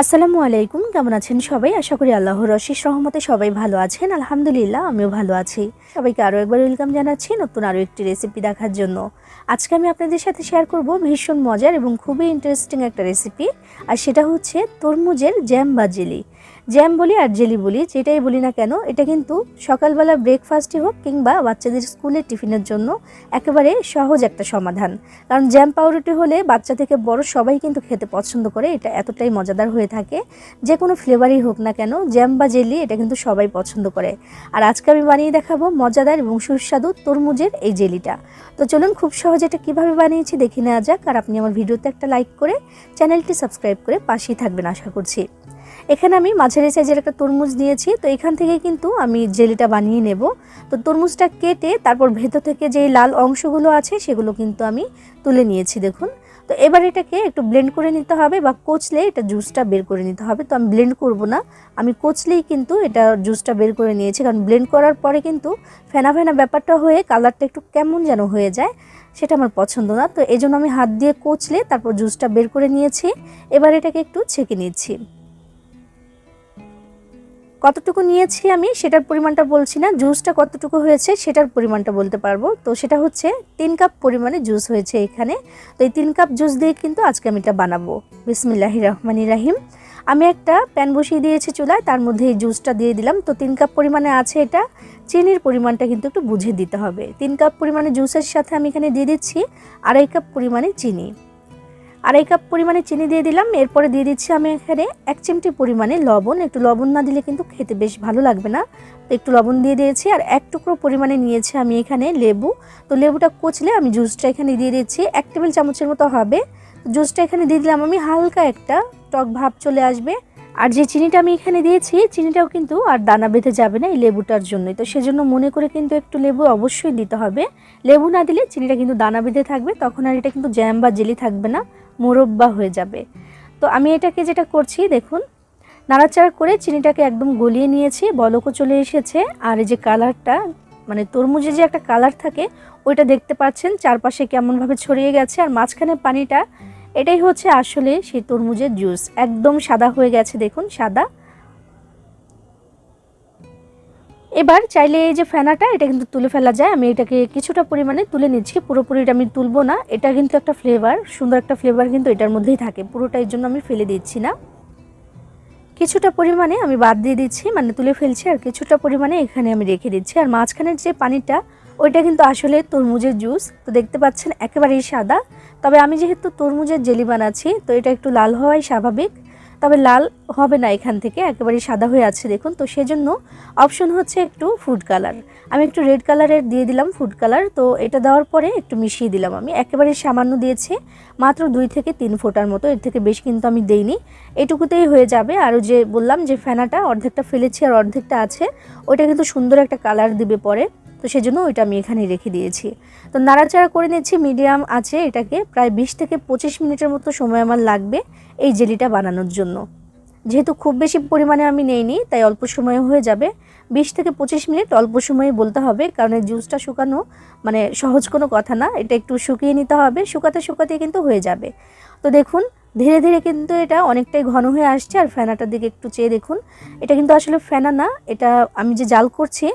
আসসালামু আলাইকুম, কেমন আছেন সবাই? আশা করি আল্লাহ রশিস রহমতে সবাই ভালো আছেন। আলহামদুলিল্লাহ, আমিও ভালো আছি। সবাইকে আরও একবার ওয়েলকাম জানাচ্ছি নতুন আরও একটি রেসিপি দেখার জন্য। আজকে আমি আপনাদের সাথে শেয়ার করব ভীষণ মজার এবং খুবই ইন্টারেস্টিং একটা রেসিপি আর সেটা হচ্ছে তরমুজের জ্যাম বা জেলি। জ্যাম বলি আর জেলি বলি, যেটাই বলি না কেন, এটা কিন্তু সকালবেলা ব্রেকফাস্টই হোক কিংবা বাচ্চাদের স্কুলের টিফিনের জন্য একেবারে সহজ একটা সমাধান। কারণ জ্যাম পাউরুটি হলে বাচ্চা থেকে বড় সবাই কিন্তু খেতে পছন্দ করে, এটা এতটাই মজাদার হয়ে থাকে। যে কোনো ফ্লেভারই হোক না কেন, জ্যাম বা জেলি এটা কিন্তু সবাই পছন্দ করে। আর আজকে আমি বানিয়ে দেখাবো মজাদার এবং সুস্বাদু তরমুজের এই জেলিটা। তো চলুন খুব সহজে এটা কীভাবে বানিয়েছি দেখে নেওয়া যাক। আর আপনি আমার ভিডিওতে একটা লাইক করে চ্যানেলটি সাবস্ক্রাইব করে পাশেই থাকবেন, আশা করছি। এখানে আমি মাঝারি সাইজের একটা তরমুজ নিয়েছি, তো এখান থেকে কিন্তু আমি জেলিটা বানিয়ে নেব। তো তরমুজটা কেটে তারপর ভেতর থেকে যে লাল অংশগুলো আছে সেগুলো কিন্তু আমি তুলে নিয়েছি, দেখুন। তো এবার এটাকে একটু ব্লেন্ড করে নিতে হবে বা কোচলে এটা জুসটা বের করে নিতে হবে। তো আমি ব্লেন্ড করব না, আমি কোচলেই কিন্তু এটা জুসটা বের করে নিয়েছি, কারণ ব্লেন্ড করার পরে কিন্তু ফেনা ফেনা ব্যাপারটা হয়ে কালারটা একটু কেমন যেন হয়ে যায়, সেটা আমার পছন্দ না। তো এই জন্য আমি হাত দিয়ে কোচলে তারপর জুসটা বের করে নিয়েছি, এবার এটাকে একটু ছেঁকে নিচ্ছি। কতটুকু নিয়েছি আমি সেটার পরিমাণটা বলছি না জুসটা কতটুকু হয়েছে সেটার পরিমাণটা বলতে পারব। তো সেটা হচ্ছে তিন কাপ পরিমাণে জুস হয়েছে এখানে। তো এই তিন কাপ জুস দিয়ে কিন্তু আজকে আমি এটা বানাবো। বিসমিল্লাহি রহমানি রাহিম। আমি একটা প্যান বসিয়ে দিয়েছি চুলায়, তার মধ্যে এই জুসটা দিয়ে দিলাম। তো তিন কাপ পরিমাণে আছে এটা, চিনির পরিমাণটা কিন্তু একটু বুঝে দিতে হবে। তিন কাপ পরিমাণে জুসের সাথে আমি এখানে দিয়ে দিচ্ছি আড়াই কাপ পরিমাণে চিনি। আড়াই কাপ পরিমাণে চিনি দিয়ে দিলাম। এরপরে দিয়ে দিচ্ছি আমি এখানে এক চিমটি পরিমাণে লবণ। একটু লবণ না দিলে কিন্তু খেতে বেশ ভালো লাগবে না। তো একটু লবণ দিয়ে দিয়েছি আর এক টুকরো পরিমাণে নিয়েছি আমি এখানে লেবু। তো লেবুটা কচলে আমি জুসটা এখানে দিয়ে দিচ্ছি। এক টেবিল চামচের মতো হবে। জুসটা এখানে দিয়ে দিলাম আমি হালকা একটা টক ভাব চলে আসবে। আর যে চিনিটা আমি এখানে দিয়েছি, চিনিটাও কিন্তু আর দানা বেঁধে যাবে না এই লেবুটার জন্যই। তো সেজন্য মনে করে কিন্তু একটু লেবু অবশ্যই দিতে হবে। লেবু না দিলে চিনিটা কিন্তু দানা বেঁধে থাকবে, তখন আর এটা কিন্তু জ্যাম বা জেলি থাকবে না। মোরব্বা হয়ে যাবে। তো আমি এটাকে যেটা করছি, দেখুন, নাড়াচাড়া করে চিনিটাকে একদম গলিয়ে নিয়েছি, বলকও চলে এসেছে, আর এই যে কালারটা মানে তরমুজে যে একটা কালার থাকে, ওইটা দেখতে পাচ্ছেন, চারপাশে কেমনভাবে ছড়িয়ে গেছে, আর মাঝখানে পানিটা, এটাই হচ্ছে আসলে সেই তরমুজের জুস। একদম সাদা হয়ে গেছে, দেখুন, সাদা। এবার চাইলে এই যে ফেনাটা, এটা কিন্তু তুলে ফেলা যায়। আমি এটাকে কিছুটা পরিমাণে তুলে নিচ্ছি। পুরোপুরি এটা আমি তুলবো না। এটা কিন্তু একটা ফ্লেভার সুন্দর একটা ফ্লেভার কিন্তু এটার মধ্যেই থাকে। পুরোটা এর জন্য আমি ফেলে দিচ্ছি না। কিছুটা পরিমাণে আমি বাদ দিয়ে দিচ্ছি মানে তুলে ফেলছি আর কিছুটা পরিমাণে এখানে আমি রেখে দিচ্ছি। আর মাঝখানের যে পানিটা, ওইটা কিন্তু আসলে তরমুজের জুস তো দেখতে পাচ্ছেন, একেবারেই সাদা। তবে আমি যেহেতু তরমুজের জেলি বানাচ্ছি, তো এটা একটু লাল হওয়াই স্বাভাবিক। তবে লাল হবে না এখান থেকে একেবারে সাদা হয়ে আছে দেখুন। তো সেজন্য অপশন হচ্ছে একটু ফুড কালার আমি একটু রেড কালারের দিয়ে দিলাম ফুড কালার তো এটা দেওয়ার পরে একটু মিশিয়ে দিলাম আমি। একেবারে সামান্য দিয়েছি, মাত্র দুই থেকে তিন ফোটার মতো, এর থেকে বেশ কিন্তু আমি দেইনি। এটুকুতেই হয়ে যাবে। আর যে বললাম যে ফেনাটা অর্ধেকটা ফেলেছি আর অর্ধেকটা আছে, ওইটা কিন্তু সুন্দর একটা কালার দিবে পরে। তো সেজন্য ওইটা আমি এখানে রেখে দিয়েছি। তো নাড়াচাড়া করে নিচ্ছি, মিডিয়াম আছে এটাকে, প্রায় বিশ থেকে পঁচিশ মিনিটের মতো সময় আমার লাগবে এই জেলিটা বানানোর জন্য। যেহেতু খুব বেশি পরিমাণে আমি নেইনি, তাই অল্প সময়ে হয়ে যাবে। বিশ থেকে পঁচিশ মিনিট অল্প সময়ে বলতে হবে, কারণ এই জুসটা শুকানো মানে সহজ কোনো কথা না, এটা একটু শুকিয়ে নিতে হবে, শুকাতে শুকাতে কিন্তু হয়ে যাবে। তো দেখুন, ধীরে ধীরে কিন্তু এটা অনেকটাই ঘন হয়ে আসছে, আর ফেনাটার দিকে একটু চেয়ে দেখুন। এটা কিন্তু আসলে ফেনা না, এটা আমি যে জাল করছি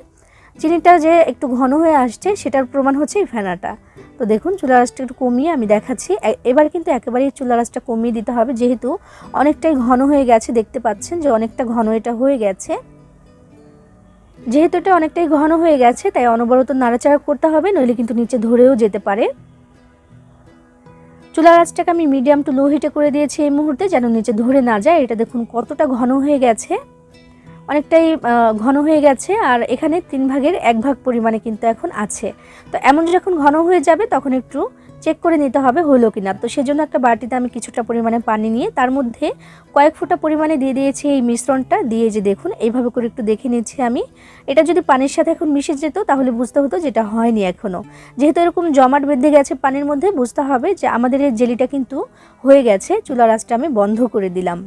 চিনিটা যে একটু ঘন হয়ে আসছে, সেটার প্রমাণ হচ্ছে এই ফেনাটা। তো দেখুন, চুলা রাসটা একটু কমিয়ে আমি দেখাচ্ছি। এবার কিন্তু একেবারেই চুলা রাসটা কমিয়ে দিতে হবে, যেহেতু অনেকটাই ঘন হয়ে গেছে, দেখতে পাচ্ছেন যে অনেকটা ঘন এটা হয়ে গেছে। যেহেতু এটা অনেকটাই ঘন হয়ে গেছে, তাই অনবরত নাড়াচাড়া করতে হবে, নইলে কিন্তু নিচে ধরেও যেতে পারে। চুলা রাসটাকে আমি মিডিয়াম টু লো হিটে করে দিয়েছি এই মুহূর্তে, যেন নিচে ধরে না যায়। এটা দেখুন কতটা ঘন হয়ে গেছে। অনেকটাই ঘন হয়ে গেছে আর এখানে তিন ভাগের এক ভাগ পরিমাণে কিন্তু এখন আছে। তো এমন যখন ঘন হয়ে যাবে তখন একটু চেক করে নিতে হবে হলো কিনা। তো সেজন্য একটা বাটিতে আমি কিছুটা পরিমাণে পানি নিয়ে তার মধ্যে কয়েক ফোঁটা পরিমাণে দিয়ে দিয়েছি এই মিশ্রণটা। দিয়ে যে দেখুন, এইভাবে করে একটু দেখে নিচ্ছি আমি। এটা যদি পানির সাথে এখন মিশে যেত তাহলে বুঝতে হতো যেটা হয়নি এখনও যেহেতু এরকম জমাট বেঁধে গেছে পানির মধ্যে, বুঝতে হবে যে আমাদের এই জেলিটা কিন্তু হয়ে গেছে। চুলা রাসটা আমি বন্ধ করে দিলাম।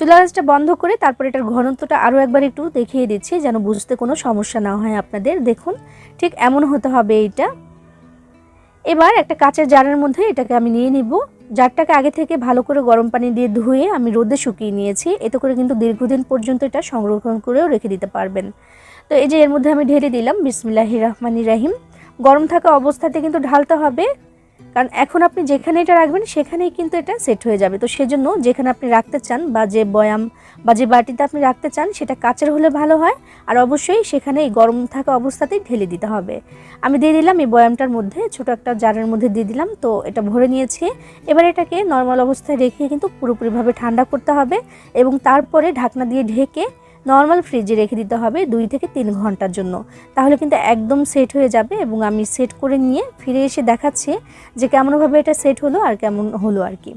চুলা বন্ধ করে তারপর এটার ঘনত্বটা আরও একবার একটু দেখিয়ে দিচ্ছি যেন বুঝতে কোনো সমস্যা না হয় আপনাদের। দেখুন, ঠিক এমন হতে হবে এইটা। এবার একটা কাঁচের জারের মধ্যে এটাকে আমি নিয়ে নিব। জারটাকে আগে থেকে ভালো করে গরম পানি দিয়ে ধুয়ে আমি রোদে শুকিয়ে নিয়েছি। এতে করে কিন্তু দীর্ঘদিন পর্যন্ত এটা সংরক্ষণ করেও রেখে দিতে পারবেন। তো এই যে এর মধ্যে আমি ঢেলে দিলাম বিসমিল্লাহি রহমানি রাহিম। গরম থাকা অবস্থাতে কিন্তু ঢালতে হবে। কারণ এখন আপনি যেখানে এটা রাখবেন, সেখানেই কিন্তু এটা সেট হয়ে যাবে। তো সেজন্য যেখানে আপনি রাখতে চান বা যে বয়াম বা যে বাটিতে আপনি রাখতে চান, সেটা কাচের হলে ভালো হয়। আর অবশ্যই সেখানে এই গরম থাকা অবস্থাতেই ঢেলে দিতে হবে। আমি দিয়ে দিলাম এই বয়ামটার মধ্যে, ছোট একটা জারের মধ্যে দিয়ে দিলাম। তো এটা ভরে নিয়েছি। এবার এটাকে নর্মাল অবস্থায় রেখে কিন্তু পুরোপুরিভাবে ঠান্ডা করতে হবে এবং তারপরে ঢাকনা দিয়ে ঢেকে নর্মাল ফ্রিজে রেখে দিতে হবে দুই থেকে তিন ঘণ্টার জন্য। তাহলে কিন্তু একদম সেট হয়ে যাবে এবং আমি সেট করে নিয়ে ফিরে এসে দেখাচ্ছি যে কেমনভাবে এটা সেট হলো আর কেমন হলো আর কি।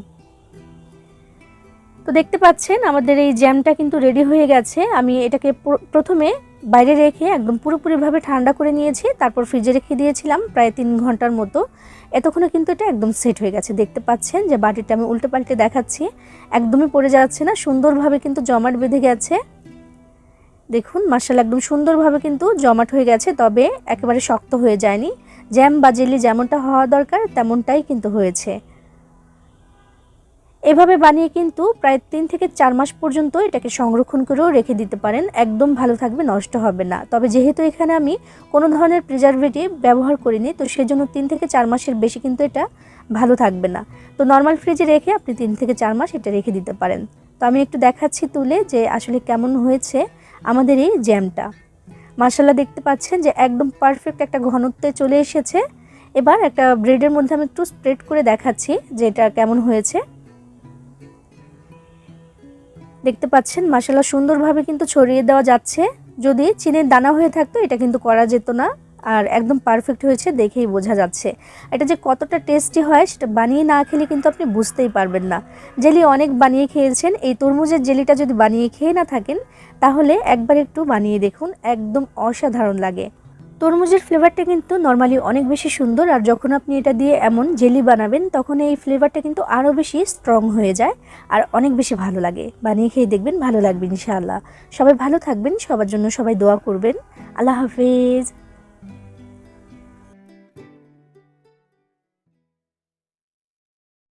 তো দেখতে পাচ্ছেন আমাদের এই জ্যামটা কিন্তু রেডি হয়ে গেছে। আমি এটাকে প্রথমে বাইরে রেখে একদম পুরোপুরিভাবে ঠান্ডা করে নিয়েছি, তারপর ফ্রিজে রেখে দিয়েছিলাম প্রায় তিন ঘণ্টার মতো। এতক্ষণে কিন্তু এটা একদম সেট হয়ে গেছে। দেখতে পাচ্ছেন যে বাটিটা আমি উল্টে পাল্টে দেখাচ্ছি, একদমই পড়ে যাচ্ছে না, সুন্দরভাবে কিন্তু জমাট বেঁধে গেছে। দেখুন মার্শাল একদম সুন্দরভাবে কিন্তু জমাট হয়ে গেছে, তবে একেবারে শক্ত হয়ে যায়নি। জ্যাম বা জেলি যেমনটা হওয়া দরকার, তেমনটাই কিন্তু হয়েছে। এভাবে বানিয়ে কিন্তু প্রায় তিন থেকে চার মাস পর্যন্ত এটাকে সংরক্ষণ করেও রেখে দিতে পারেন। একদম ভালো থাকবে, নষ্ট হবে না। তবে যেহেতু এখানে আমি কোনো ধরনের প্রিজারভেটিভ ব্যবহার করিনি, তো সেজন্য তিন থেকে চার মাসের বেশি কিন্তু এটা ভালো থাকবে না। তো নর্মাল ফ্রিজে রেখে আপনি তিন থেকে চার মাস এটা রেখে দিতে পারেন। তো আমি একটু দেখাচ্ছি তুলে যে আসলে কেমন হয়েছে। আমাদের এই জ্যামটা। মার্শাল্লাহ দেখতে পাচ্ছেন যে একদম পারফেক্ট একটা ঘনত্বে চলে এসেছে। এবার একটা ব্রেডের মধ্যে আমি একটু স্প্রেড করে দেখাচ্ছি যে এটা কেমন হয়েছে। দেখতে পাচ্ছেন মার্শাল্লাহ সুন্দরভাবে কিন্তু ছড়িয়ে দেওয়া যাচ্ছে। যদি চিনের দানা হয়ে থাকতো, এটা কিন্তু করা যেত না। আর একদম পারফেক্ট হয়েছে দেখেই বোঝা যাচ্ছে। এটা যে কতটা টেস্টি হয় সেটা বানিয়ে না খেলে কিন্তু আপনি বুঝতেই পারবেন না। জেলি অনেক বানিয়ে খেয়েছেন, এই তরমুজের জেলিটা যদি বানিয়ে খেয়ে না থাকেন, তাহলে একবার একটু বানিয়ে দেখুন, একদম অসাধারণ লাগে। তরমুজের ফ্লেভারটা কিন্তু নর্মালি অনেক বেশি সুন্দর, আর যখন আপনি এটা দিয়ে এমন জেলি বানাবেন, তখন এই ফ্লেভারটা কিন্তু আরও বেশি স্ট্রং হয়ে যায়, আর অনেক বেশি ভালো লাগে। বানিয়ে খেয়ে দেখবেন, ভালো লাগবে ইনশাআল্লাহ। সবাই ভালো থাকবেন, সবার জন্য সবাই দোয়া করবেন। আল্লাহ হাফেজ।